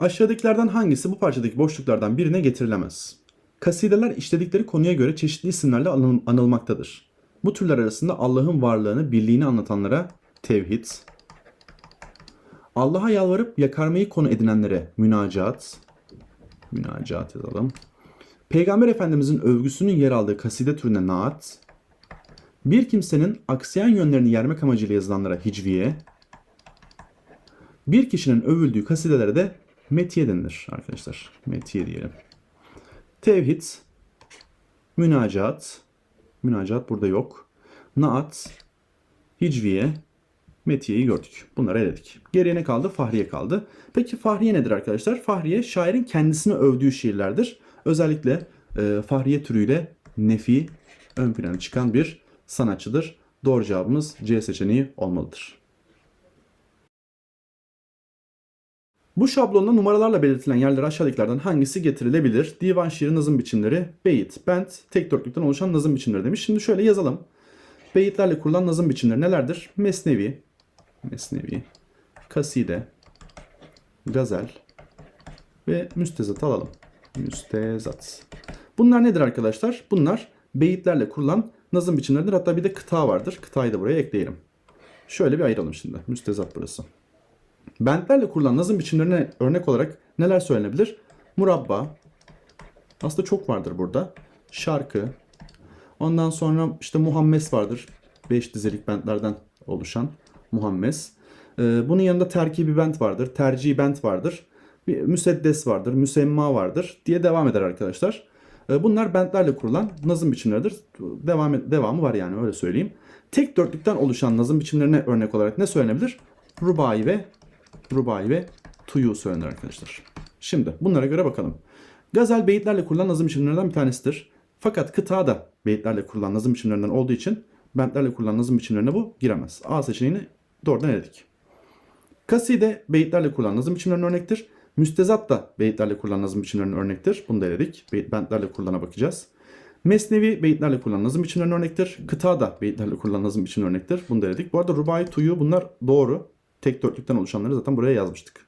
Aşağıdakilerden hangisi bu parçadaki boşluklardan birine getirilemez? Kasideler işledikleri konuya göre çeşitli isimlerle anıl- anılmaktadır. Bu türler arasında Allah'ın varlığını, birliğini anlatanlara tevhid, Allah'a yalvarıp yakarmayı konu edinenlere münacat, münacat yazalım. Peygamber Efendimizin övgüsünün yer aldığı kaside türüne naat, bir kimsenin aksayan yönlerini yermek amacıyla yazılanlara hicviye, bir kişinin övüldüğü kasidelere de metiye denilir arkadaşlar. Metiye diyelim. Tevhid, münacat, münacat burada yok. Naat, hicviye, metiyeyi gördük. Bunları eledik. Geriye ne kaldı? Fahriye kaldı. Peki Fahriye nedir arkadaşlar? Fahriye şairin kendisini övdüğü şiirlerdir. Özellikle e, Fahriye türüyle nefi ön plana çıkan bir sanatçıdır. Doğru cevabımız C seçeneği olmalıdır. Bu şablonda numaralarla belirtilen yerlere aşağıdakilerden hangisi getirilebilir? Divan şiiri nazım biçimleri, beyit, bent, tek dörtlükten oluşan nazım biçimleri demiş. Şimdi şöyle yazalım. Beyitlerle kurulan nazım biçimleri nelerdir? Mesnevi, Mesnevi, kaside, gazel ve müstezat alalım. Müstezat. Bunlar nedir arkadaşlar? Bunlar beyitlerle kurulan nazım biçimleridir. Hatta bir de kıta vardır. Kıtayı da buraya ekleyelim. Şöyle bir ayıralım şimdi. Müstezat burası. Bentlerle kurulan nazım biçimlerine örnek olarak neler söylenebilir? Murabba. Aslında çok vardır burada. Şarkı. Ondan sonra işte muhammes vardır. Beş dizelik bentlerden oluşan muhammes. Ee, bunun yanında terkibi bent vardır. Tercihi bent vardır. Bir müseddes vardır. Müsemma vardır diye devam eder arkadaşlar. Ee, bunlar bentlerle kurulan nazım biçimleridir. Devam, devamı var yani öyle söyleyeyim. Tek dörtlükten oluşan nazım biçimlerine örnek olarak ne söylenebilir? Rubai ve rubai ve tuyu söylenir arkadaşlar. Şimdi bunlara göre bakalım. Gazel beyitlerle kurulan nazım biçimlerinden bir tanesidir. Fakat kıta da beyitlerle kurulan nazım biçimlerinden olduğu için bentlerle kurulan nazım biçimlerine bu giremez. A seçeneğini doğrudan eledik. Kaside beyitlerle kurulan nazım biçimlerinin örnektir. Müstezat da beyitlerle kurulan nazım biçimlerinin örnektir. Bunu da eledik. Beyit, bentlerle kurulana bakacağız. Mesnevi beyitlerle kurulan nazım biçimlerinin örnektir. Kıta da beyitlerle kurulan nazım biçimlerinin örnektir. Bunu da eledik. Bu arada rubai, tuyu bunlar doğru. Tek dörtlükten oluşanları zaten buraya yazmıştık.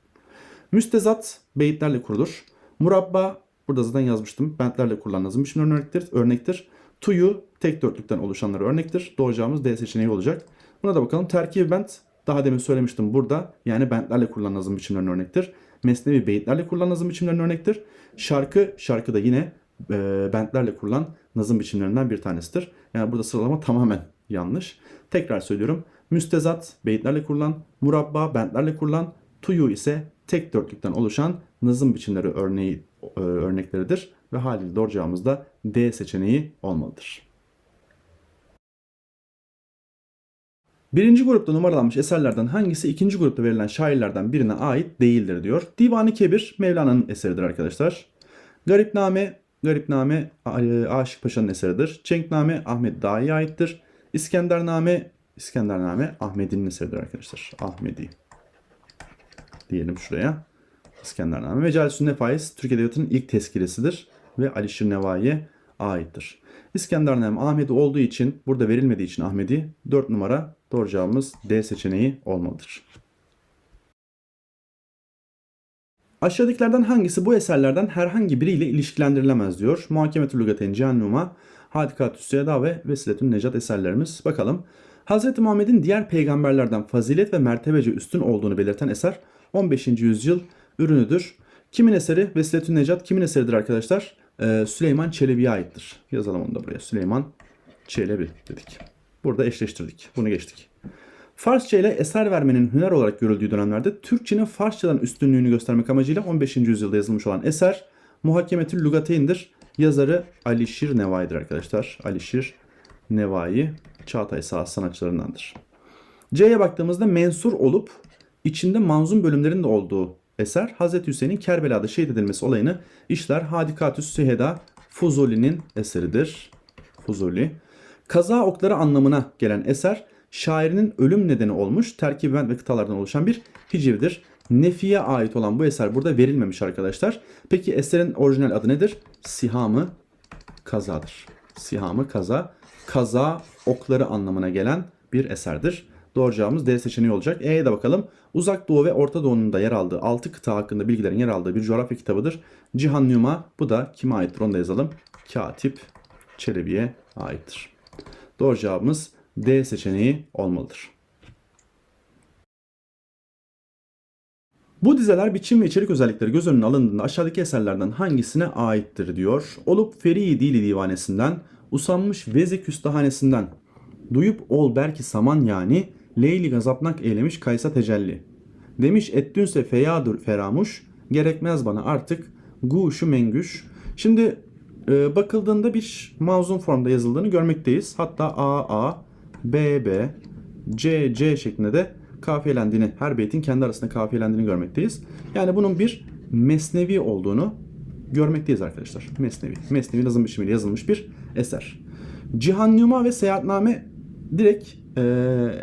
Müstezat beyitlerle kurulur. Murabba burada zaten yazmıştım. Bentlerle kurulan nazım biçimlerinin örnektir. örnektir. Tuyu tek dörtlükten oluşanları örnektir. Doğru cevabımız D seçeneği olacak. Buna da bakalım. Terkib bent daha demin söylemiştim burada. Yani bentlerle kurulan nazım biçimlerinin örnektir. Mesnevi beyitlerle kurulan nazım biçimlerinin örnektir. Şarkı, şarkı da yine e, bentlerle kurulan nazım biçimlerinden bir tanesidir. Yani burada sıralama tamamen yanlış. Tekrar söylüyorum. Müstezat beyitlerle kurulan, murabba bentlerle kurulan, tuyu ise tek dörtlükten oluşan nazım biçimleri örneği e, örnekleridir ve haliyle doğru cevabımız da D seçeneği olmalıdır. Birinci grupta numaralanmış eserlerden hangisi ikinci grupta verilen şairlerden birine ait değildir diyor. Divan-ı Kebir Mevlana'nın eseridir arkadaşlar. Garipname, Garipname e, Aşık Paşa'nın eseridir. Cenkname Ahmet Dahi'ye aittir. İskendername, İskendername Ahmedi'nin eseridir arkadaşlar. Ahmedi. Diyelim şuraya. İskendername. Mecalisü Nefais Türk Edebiyatı'nın ilk tezkiresidir ve Alişir Nevai'ye aittir. İskendername Ahmedi olduğu için burada verilmediği için Ahmedi 4 numara doğru cevabımız D seçeneği olmalıdır. Aşağıdakilerden hangisi bu eserlerden herhangi biriyle ilişkilendirilemez diyor. Muhakemetül Lugaten Cehennuma, Hadikatü Süyeda ve Vesiletün Necat eserlerimiz. Bakalım. Hz. Muhammed'in diğer peygamberlerden fazilet ve mertebece üstün olduğunu belirten eser 15. yüzyıl ürünüdür. Kimin eseri? Vesiletün Necat kimin eseridir arkadaşlar? Ee, Süleyman Çelebi'ye aittir. Yazalım onu da buraya. Süleyman Çelebi dedik. Burada eşleştirdik. Bunu geçtik. Farsça ile eser vermenin hüner olarak görüldüğü dönemlerde Türkçenin Farsçadan üstünlüğünü göstermek amacıyla 15. yüzyılda yazılmış olan eser Muhakemetül Lugateyn'dir. Yazarı Alişir Nevai'dir arkadaşlar. Alişir Nevai Çağatay Sağ sanatçılarındandır. C'ye baktığımızda mensur olup içinde manzum bölümlerin de olduğu eser Hazreti Hüseyin'in Kerbela'da şehit edilmesi olayını işler Hadikatüs Süheda Fuzuli'nin eseridir. Fuzuli. Kaza okları anlamına gelen eser şairinin ölüm nedeni olmuş terkiben ve kıtalardan oluşan bir hicivdir. Nefi'ye ait olan bu eser burada verilmemiş arkadaşlar. Peki eserin orijinal adı nedir? Sihamı kazadır. Sihamı kaza. Kaza okları anlamına gelen bir eserdir. Doğru cevabımız D seçeneği olacak. E'ye de bakalım. Uzak Doğu ve Orta Doğu'nun da yer aldığı 6 kıta hakkında bilgilerin yer aldığı bir coğrafya kitabıdır. Cihan Numa bu da kime aittir onu da yazalım. Katip Çelebi'ye aittir. Doğru cevabımız D seçeneği olmalıdır. Bu dizeler biçim ve içerik özellikleri göz önüne alındığında aşağıdaki eserlerden hangisine aittir diyor. Olup Feri Dili Divanesi'nden, Usanmış Veze Küstahanesi'nden, Duyup ol belki saman yani, Leyli gazapnak eylemiş kaysa tecelli. Demiş ettünse feyadur feramuş, gerekmez bana artık guşu mengüş. Şimdi e, bakıldığında bir mavzun formda yazıldığını görmekteyiz. Hatta A, A, B, B, C, C şeklinde de kafiyelendiğini, her beytin kendi arasında kafiyelendiğini görmekteyiz. Yani bunun bir mesnevi olduğunu görmekteyiz arkadaşlar. Mesnevi. Mesnevi nazım biçimiyle yazılmış bir eser. Cihan Numa ve Seyahatname direkt e,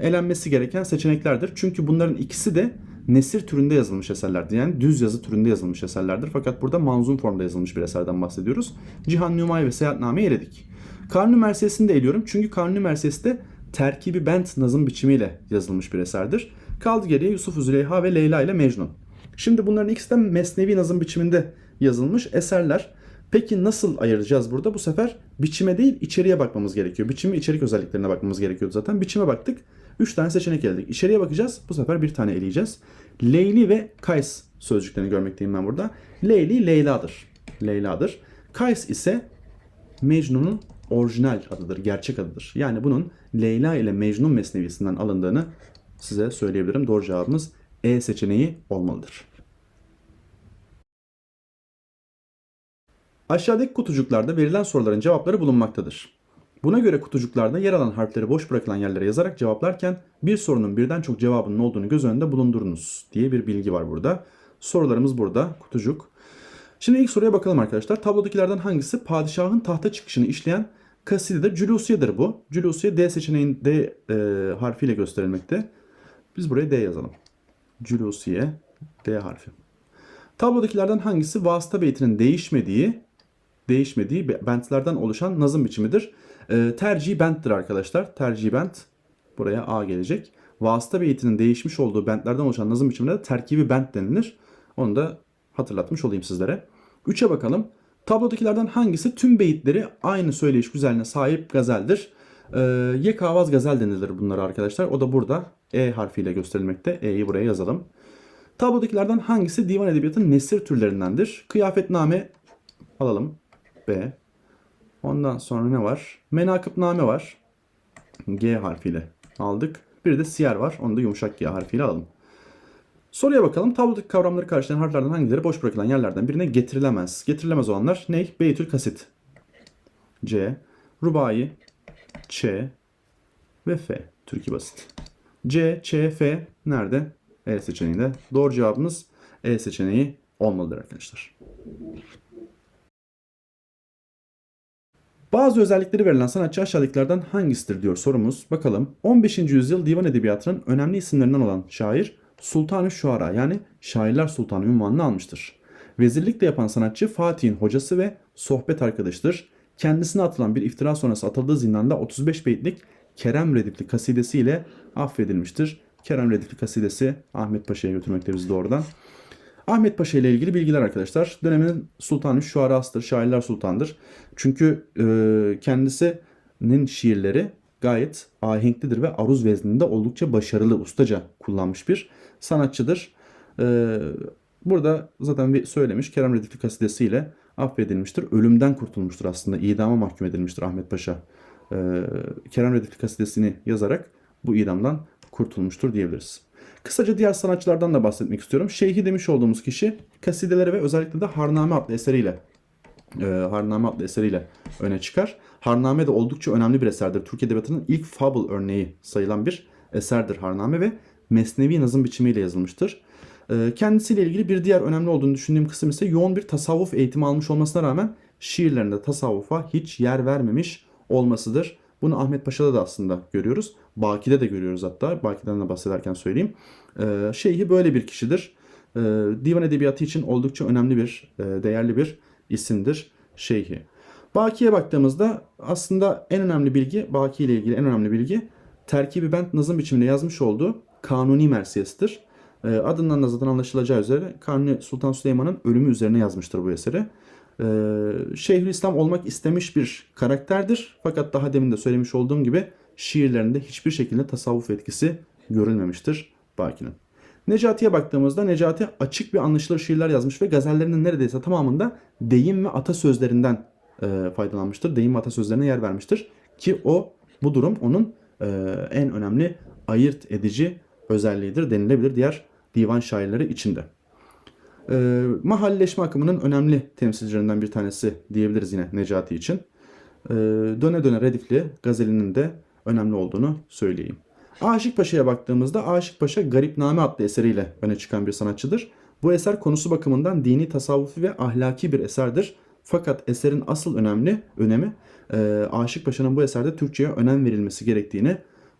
elenmesi gereken seçeneklerdir. Çünkü bunların ikisi de nesir türünde yazılmış eserlerdir. Yani düz yazı türünde yazılmış eserlerdir. Fakat burada manzum formda yazılmış bir eserden bahsediyoruz. Cihan Numa'yı ve Seyahatname'yi eledik. Kanuni Mersiyesini de eliyorum. Çünkü Kanuni Mersiyesi de terkibi bent nazım biçimiyle yazılmış bir eserdir. Kaldı geriye Yusuf Züleyha ve Leyla ile Mecnun. Şimdi bunların ikisi de mesnevi nazım biçiminde yazılmış eserler. Peki nasıl ayıracağız burada? Bu sefer biçime değil içeriye bakmamız gerekiyor. Biçim ve içerik özelliklerine bakmamız gerekiyordu zaten. Biçime baktık. 3 tane seçenek eledik. İçeriye bakacağız. Bu sefer bir tane eleyeceğiz. Leyli ve Kays sözcüklerini görmekteyim ben burada. Leyli Leyla'dır. Leyla'dır. Kays ise Mecnun'un orijinal adıdır, gerçek adıdır. Yani bunun Leyla ile Mecnun mesnevisinden alındığını size söyleyebilirim. Doğru cevabımız E seçeneği olmalıdır. Aşağıdaki kutucuklarda verilen soruların cevapları bulunmaktadır. Buna göre kutucuklarda yer alan harfleri boş bırakılan yerlere yazarak cevaplarken bir sorunun birden çok cevabının olduğunu göz önünde bulundurunuz diye bir bilgi var burada. Sorularımız burada kutucuk. Şimdi ilk soruya bakalım arkadaşlar. Tablodakilerden hangisi padişahın tahta çıkışını işleyen kasidedir? Cülusiye'dir bu. Cülusiye D seçeneğin D e, harfiyle gösterilmekte. Biz buraya D yazalım. Cülusiye D harfi. Tablodakilerden hangisi vasıta beytinin değişmediği değişmediği bentlerden oluşan nazım biçimidir? E, tercih benttir arkadaşlar. Tercih bent buraya A gelecek. Vasıta beytinin değişmiş olduğu bentlerden oluşan nazım biçimine terkibi bent denilir. Onu da hatırlatmış olayım sizlere. 3'e bakalım. Tablodakilerden hangisi tüm beyitleri aynı söyleyiş güzelliğine sahip gazeldir? Ee, Yekavaz gazel denilir bunlara arkadaşlar. O da burada E harfiyle gösterilmekte. E'yi buraya yazalım. Tablodakilerden hangisi divan edebiyatının nesir türlerindendir? Kıyafetname alalım. B. Ondan sonra ne var? Menakıpname var. G harfiyle aldık. Bir de siyer var. Onu da yumuşak G harfiyle alalım. Soruya bakalım. Tablodaki kavramları karşılayan harflerden hangileri boş bırakılan yerlerden birine getirilemez? Getirilemez olanlar ne? Beytül kasit. C. Rubai. Ç. Ve F. Türkü basit. C, Ç, F nerede? E seçeneğinde. Doğru cevabımız E seçeneği olmalıdır arkadaşlar. Bazı özellikleri verilen sanatçı aşağıdakilerden hangisidir diyor sorumuz. Bakalım 15. yüzyıl divan edebiyatının önemli isimlerinden olan şair Sultanı Şuara yani Şairler Sultanı ünvanını almıştır. Vezirlik de yapan sanatçı Fatih'in hocası ve sohbet arkadaşıdır. Kendisine atılan bir iftira sonrası atıldığı zindanda 35 beytlik Kerem Redifli kasidesiyle affedilmiştir. Kerem Redifli kasidesi Ahmet Paşa'ya götürmekte bizi doğrudan. Ahmet Paşa ile ilgili bilgiler arkadaşlar. Dönemin sultanı şuarasıdır, şairler sultandır. Çünkü e, kendisinin şiirleri gayet ahenklidir ve aruz vezninde oldukça başarılı, ustaca kullanmış bir sanatçıdır. E, burada zaten bir söylemiş Kerem Redifli kasidesiyle affedilmiştir. Ölümden kurtulmuştur aslında. İdama mahkum edilmiştir Ahmet Paşa. E, Kerem Redifli kasidesini yazarak bu idamdan kurtulmuştur diyebiliriz. Kısaca diğer sanatçılardan da bahsetmek istiyorum. Şeyhi demiş olduğumuz kişi kasideleri ve özellikle de Harname adlı eseriyle e, Harname adlı eseriyle öne çıkar. Harname de oldukça önemli bir eserdir. Türk Edebiyatı'nın ilk fable örneği sayılan bir eserdir Harname ve mesnevi nazım biçimiyle yazılmıştır. E, kendisiyle ilgili bir diğer önemli olduğunu düşündüğüm kısım ise yoğun bir tasavvuf eğitimi almış olmasına rağmen şiirlerinde tasavvufa hiç yer vermemiş olmasıdır. Bunu Ahmet Paşa'da da aslında görüyoruz. Baki'de de görüyoruz hatta. Baki'den de bahsederken söyleyeyim. Ee, Şeyhi böyle bir kişidir. Ee, divan edebiyatı için oldukça önemli bir, e, değerli bir isimdir Şeyhi. Baki'ye baktığımızda aslında en önemli bilgi, Baki ile ilgili en önemli bilgi terkibi bent nazım biçiminde yazmış olduğu Kanuni Mersiyesidir. Ee, adından da zaten anlaşılacağı üzere Kanuni Sultan Süleyman'ın ölümü üzerine yazmıştır bu eseri. Şeyhülislam olmak istemiş bir karakterdir. Fakat daha demin de söylemiş olduğum gibi şiirlerinde hiçbir şekilde tasavvuf etkisi görülmemiştir Baki'nin. Necati'ye baktığımızda Necati açık bir anlaşılır şiirler yazmış ve gazellerinin neredeyse tamamında deyim ve atasözlerinden e, faydalanmıştır. Deyim ve atasözlerine yer vermiştir. Ki o bu durum onun e, en önemli ayırt edici özelliğidir denilebilir diğer divan şairleri içinde. E, mahalleşme akımının önemli temsilcilerinden bir tanesi diyebiliriz yine Necati için. E, döne döne redifli gazelinin de önemli olduğunu söyleyeyim. Aşık Paşa'ya baktığımızda Aşık Paşa Garipname adlı eseriyle öne çıkan bir sanatçıdır. Bu eser konusu bakımından dini, tasavvufi ve ahlaki bir eserdir. Fakat eserin asıl önemli önemi e, Aşık Paşa'nın bu eserde Türkçe'ye önem verilmesi gerektiğini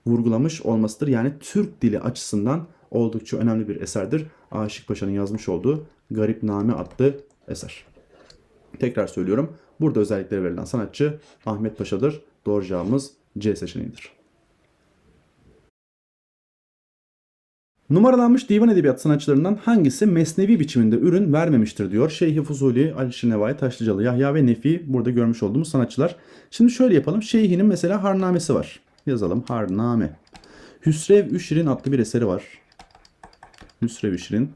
vurgulamış olmasıdır. Yani Türk dili açısından oldukça önemli bir eserdir. Aşık Paşa'nın yazmış olduğu Garipname adlı eser. Tekrar söylüyorum. Burada özellikleri verilen sanatçı Ahmet Paşa'dır. Doğru cevabımız C seçeneğidir. Numaralanmış divan edebiyat sanatçılarından hangisi mesnevi biçiminde ürün vermemiştir diyor. Şeyhi Fuzuli, Alişir Nevai, Taşlıcalı, Yahya ve Nefi burada görmüş olduğumuz sanatçılar. Şimdi şöyle yapalım. Şeyhi'nin mesela Harnamesi var. Yazalım Harname. Hüsrev Üşir'in adlı bir eseri var. Hüsrev Üşir'in.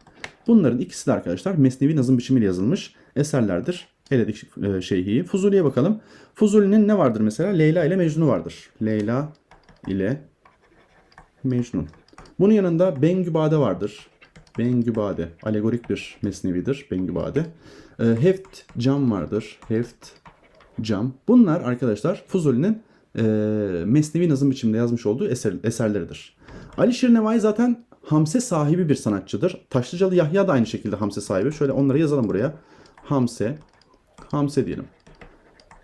Bunların ikisi de arkadaşlar mesnevi nazım biçimiyle yazılmış eserlerdir. Eledik e, Şeyhi'yi. Fuzuli'ye bakalım. Fuzuli'nin ne vardır mesela? Leyla ile Mecnun'u vardır. Leyla ile Mecnun. Bunun yanında Bengübade vardır. Bengübade. Alegorik bir mesnevidir Bengübade. E, heft Cam vardır. Heft Cam. Bunlar arkadaşlar Fuzuli'nin e, mesnevi nazım biçiminde yazmış olduğu eser, eserleridir. Alişir Nevai zaten Hamse sahibi bir sanatçıdır. Taşlıcalı Yahya da aynı şekilde Hamse sahibi. Şöyle onları yazalım buraya. Hamse. Hamse diyelim.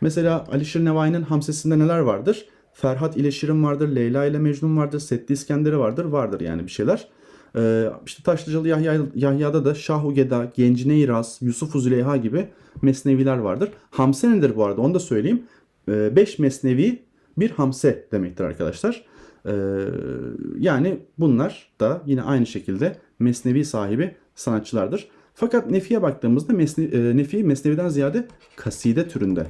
Mesela Alişir Nevai'nin Hamsesinde neler vardır? Ferhat ile Şirin vardır, Leyla ile Mecnun vardır, Setti İskender'i vardır, vardır yani bir şeyler. Ee, işte Taşlıcalı Yahya, Yahya'da da Şah Ugeda, Gencine İraz, Yusuf Züleyha gibi mesneviler vardır. Hamse nedir bu arada onu da söyleyeyim. Ee, beş mesnevi bir hamse demektir arkadaşlar. Ee, yani bunlar da yine aynı şekilde mesnevi sahibi sanatçılardır. Fakat Nefi'ye baktığımızda mesne, e, Nefi mesneviden ziyade kaside türünde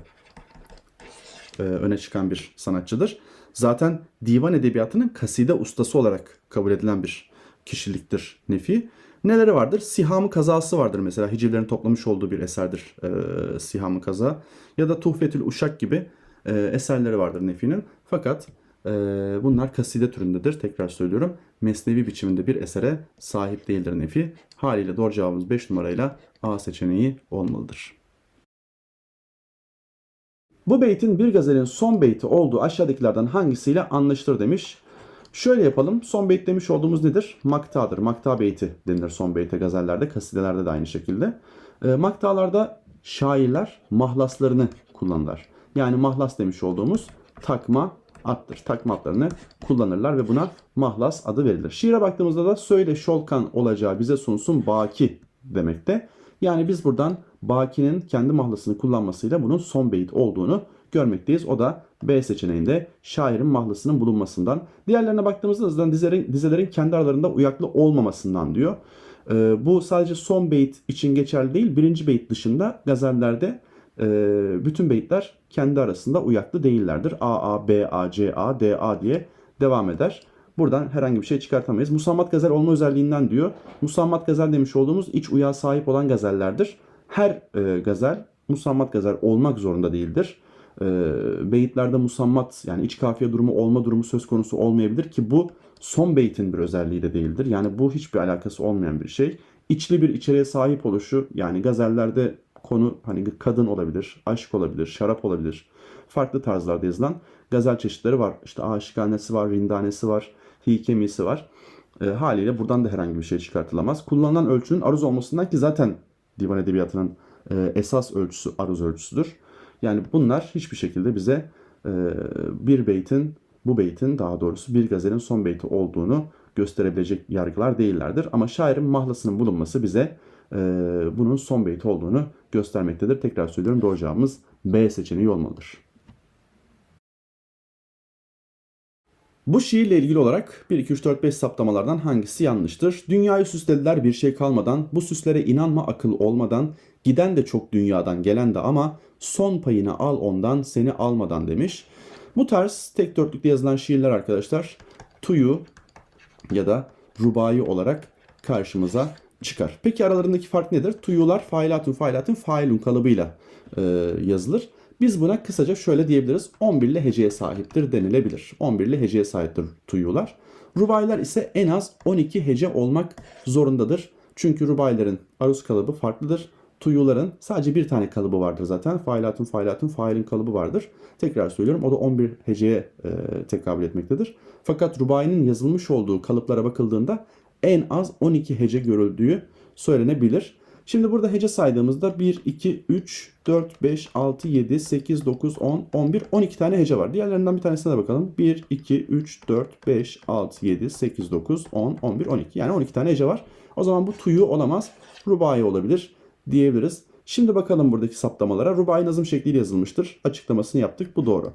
e, öne çıkan bir sanatçıdır. Zaten divan edebiyatının kaside ustası olarak kabul edilen bir kişiliktir Nefi. Neleri vardır? Sihamı kazası vardır mesela. Hicivlerin toplamış olduğu bir eserdir e, Sihamı kaza. Ya da Tuhfetül Uşak gibi e, eserleri vardır Nefi'nin. Fakat e, bunlar kaside türündedir. Tekrar söylüyorum. Mesnevi biçiminde bir esere sahip değildir Nefi. Haliyle doğru cevabımız 5 numarayla A seçeneği olmalıdır. Bu beytin bir gazelin son beyti olduğu aşağıdakilerden hangisiyle anlaşılır demiş. Şöyle yapalım. Son beyt demiş olduğumuz nedir? Maktadır. Makta beyti denilir son beyte gazellerde, kasidelerde de aynı şekilde. E, maktalarda şairler mahlaslarını kullanırlar. Yani mahlas demiş olduğumuz takma attır. Takma atlarını kullanırlar ve buna mahlas adı verilir. Şiire baktığımızda da söyle şolkan olacağı bize sunsun baki demekte. Yani biz buradan Baki'nin kendi mahlasını kullanmasıyla bunun son beyit olduğunu görmekteyiz. O da B seçeneğinde şairin mahlasının bulunmasından. Diğerlerine baktığımızda zaten dizelerin, dizelerin kendi aralarında uyaklı olmamasından diyor. Ee, bu sadece son beyit için geçerli değil. Birinci beyit dışında gazellerde bütün beyitler kendi arasında uyaklı değillerdir. A, A, B, A, C, A, D, A diye devam eder. Buradan herhangi bir şey çıkartamayız. Musammat gazel olma özelliğinden diyor. Musammat gazel demiş olduğumuz iç uyağa sahip olan gazellerdir. Her e, gazel musammat gazel olmak zorunda değildir. E, beyitlerde musammat yani iç kafiye durumu olma durumu söz konusu olmayabilir ki bu son beytin bir özelliği de değildir. Yani bu hiçbir alakası olmayan bir şey. İçli bir içeriğe sahip oluşu yani gazellerde konu hani kadın olabilir, aşk olabilir, şarap olabilir. Farklı tarzlarda yazılan gazel çeşitleri var. İşte aşıkanesi var, rindanesi var, hikemisi var. E, haliyle buradan da herhangi bir şey çıkartılamaz. Kullanılan ölçünün aruz olmasından ki zaten divan edebiyatının e, esas ölçüsü aruz ölçüsüdür. Yani bunlar hiçbir şekilde bize e, bir beytin, bu beytin daha doğrusu bir gazelin son beyti olduğunu gösterebilecek yargılar değillerdir. Ama şairin mahlasının bulunması bize e, bunun son beyti olduğunu göstermektedir. Tekrar söylüyorum doğru cevabımız B seçeneği olmalıdır. Bu şiirle ilgili olarak 1, 2, 3, 4, 5 saptamalardan hangisi yanlıştır? Dünyayı süslediler bir şey kalmadan, bu süslere inanma akıl olmadan, giden de çok dünyadan gelen de ama son payını al ondan seni almadan demiş. Bu tarz tek dörtlükte yazılan şiirler arkadaşlar tuyu ya da rubai olarak karşımıza çıkar. Peki aralarındaki fark nedir? Tuyular failatun failatun failun kalıbıyla e, yazılır. Biz buna kısaca şöyle diyebiliriz. 11'li heceye sahiptir denilebilir. 11'li heceye sahiptir tuyular. Rubailer ise en az 12 hece olmak zorundadır. Çünkü rubailerin aruz kalıbı farklıdır. Tuyuların sadece bir tane kalıbı vardır zaten. Failatun failatun failin kalıbı vardır. Tekrar söylüyorum o da 11 heceye e, tekabül etmektedir. Fakat rubainin yazılmış olduğu kalıplara bakıldığında en az 12 hece görüldüğü söylenebilir. Şimdi burada hece saydığımızda 1, 2, 3, 4, 5, 6, 7, 8, 9, 10, 11, 12 tane hece var. Diğerlerinden bir tanesine de bakalım. 1, 2, 3, 4, 5, 6, 7, 8, 9, 10, 11, 12. Yani 12 tane hece var. O zaman bu tuyu olamaz. Rubai olabilir diyebiliriz. Şimdi bakalım buradaki saptamalara. Rubai nazım şekliyle yazılmıştır. Açıklamasını yaptık. Bu doğru.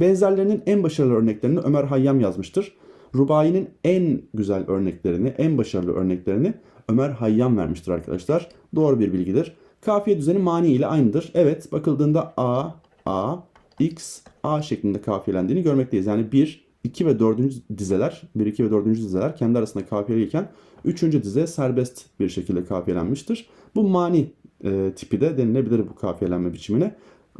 Benzerlerinin en başarılı örneklerini Ömer Hayyam yazmıştır. Rubai'nin en güzel örneklerini, en başarılı örneklerini Ömer Hayyam vermiştir arkadaşlar. Doğru bir bilgidir. Kafiye düzeni mani ile aynıdır. Evet bakıldığında A, A, X, A şeklinde kafiyelendiğini görmekteyiz. Yani 1, 2 ve 4. dizeler, 1, 2 ve 4. dizeler kendi arasında kafiyeliyken 3. dize serbest bir şekilde kafiyelenmiştir. Bu mani e, tipi de denilebilir bu kafiyelenme biçimine.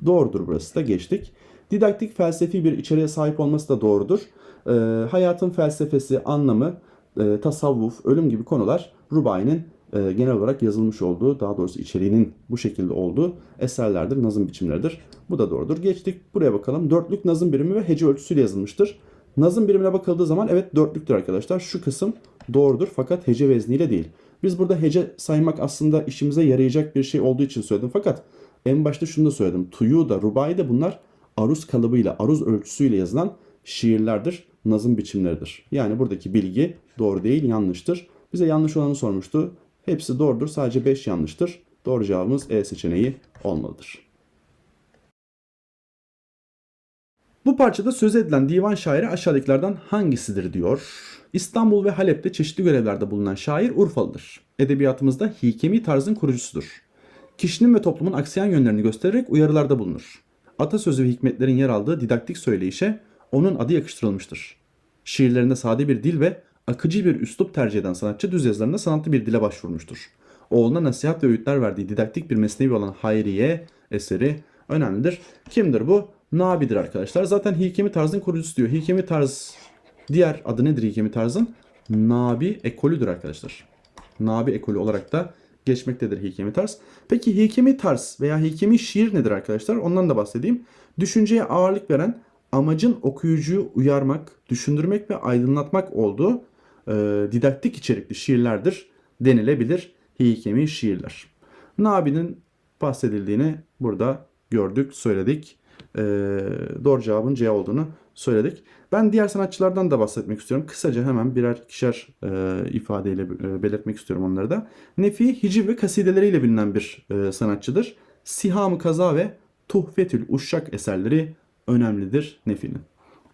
Doğrudur burası da geçtik. Didaktik felsefi bir içeriğe sahip olması da doğrudur. E, hayatın felsefesi, anlamı, e, tasavvuf, ölüm gibi konular Rubai'nin e, genel olarak yazılmış olduğu, daha doğrusu içeriğinin bu şekilde olduğu eserlerdir, nazım biçimleridir. Bu da doğrudur. Geçtik buraya bakalım. Dörtlük nazım birimi ve hece ölçüsüyle yazılmıştır. Nazım birimine bakıldığı zaman evet dörtlüktür arkadaşlar. Şu kısım doğrudur fakat hece vezniyle değil. Biz burada hece saymak aslında işimize yarayacak bir şey olduğu için söyledim. Fakat en başta şunu da söyledim. Tuyu da, rubai de bunlar aruz kalıbıyla, aruz ölçüsüyle yazılan şiirlerdir, nazım biçimleridir. Yani buradaki bilgi doğru değil, yanlıştır. Bize yanlış olanı sormuştu. Hepsi doğrudur, sadece 5 yanlıştır. Doğru cevabımız E seçeneği olmalıdır. Bu parçada söz edilen divan şairi aşağıdakilerden hangisidir diyor. İstanbul ve Halep'te çeşitli görevlerde bulunan şair Urfalıdır. Edebiyatımızda hikemi tarzın kurucusudur. Kişinin ve toplumun aksayan yönlerini göstererek uyarılarda bulunur. Atasözü ve hikmetlerin yer aldığı didaktik söyleyişe onun adı yakıştırılmıştır. Şiirlerinde sade bir dil ve akıcı bir üslup tercih eden sanatçı düz yazılarında sanatlı bir dile başvurmuştur. Oğluna nasihat ve öğütler verdiği didaktik bir mesnevi olan Hayriye eseri önemlidir. Kimdir bu? Nabi'dir arkadaşlar. Zaten Hikemi tarzın kurucusu diyor. Hikemi tarz diğer adı nedir Hikemi tarzın? Nabi ekolüdür arkadaşlar. Nabi ekolü olarak da geçmektedir Hikemi tarz. Peki Hikemi tarz veya Hikemi şiir nedir arkadaşlar? Ondan da bahsedeyim. Düşünceye ağırlık veren amacın okuyucuyu uyarmak, düşündürmek ve aydınlatmak olduğu e, didaktik içerikli şiirlerdir denilebilir Hikemi şiirler. Nabi'nin bahsedildiğini burada gördük, söyledik. E, doğru cevabın C olduğunu söyledik. Ben diğer sanatçılardan da bahsetmek istiyorum. Kısaca hemen birer ikişer e, ifadeyle e, belirtmek istiyorum onları da. Nefi, hiciv ve kasideleriyle bilinen bir e, sanatçıdır. Siham-ı Kaza ve Tuhfetül Uşşak eserleri önemlidir Nefi'nin.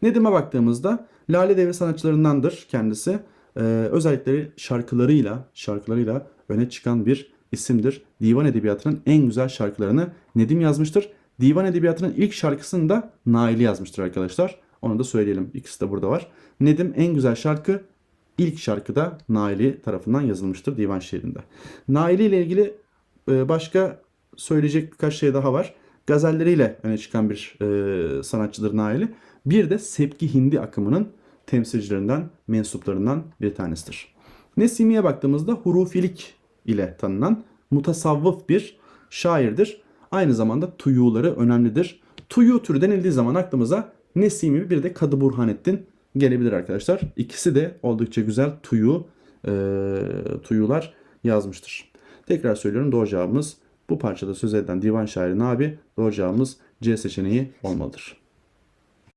Nedim'e baktığımızda Lale Devri sanatçılarındandır kendisi. Ee, özellikleri şarkılarıyla, şarkılarıyla öne çıkan bir isimdir. Divan edebiyatının en güzel şarkılarını Nedim yazmıştır. Divan edebiyatının ilk şarkısını da Naili yazmıştır arkadaşlar. Onu da söyleyelim. İkisi de burada var. Nedim en güzel şarkı ilk şarkıda Naili tarafından yazılmıştır divan şiirinde. Naili ile ilgili e, başka söyleyecek birkaç şey daha var gazelleriyle öne çıkan bir e, sanatçıdır Naili. Bir de Sepki Hindi akımının temsilcilerinden, mensuplarından bir tanesidir. Nesimi'ye baktığımızda hurufilik ile tanınan mutasavvıf bir şairdir. Aynı zamanda tuyuları önemlidir. Tuyu türü denildiği zaman aklımıza Nesimi bir de Kadı Burhanettin gelebilir arkadaşlar. İkisi de oldukça güzel tuyu, e, tuyular yazmıştır. Tekrar söylüyorum doğru cevabımız bu parçada söz edilen divan şairi Nabi doğru cevabımız C seçeneği olmalıdır.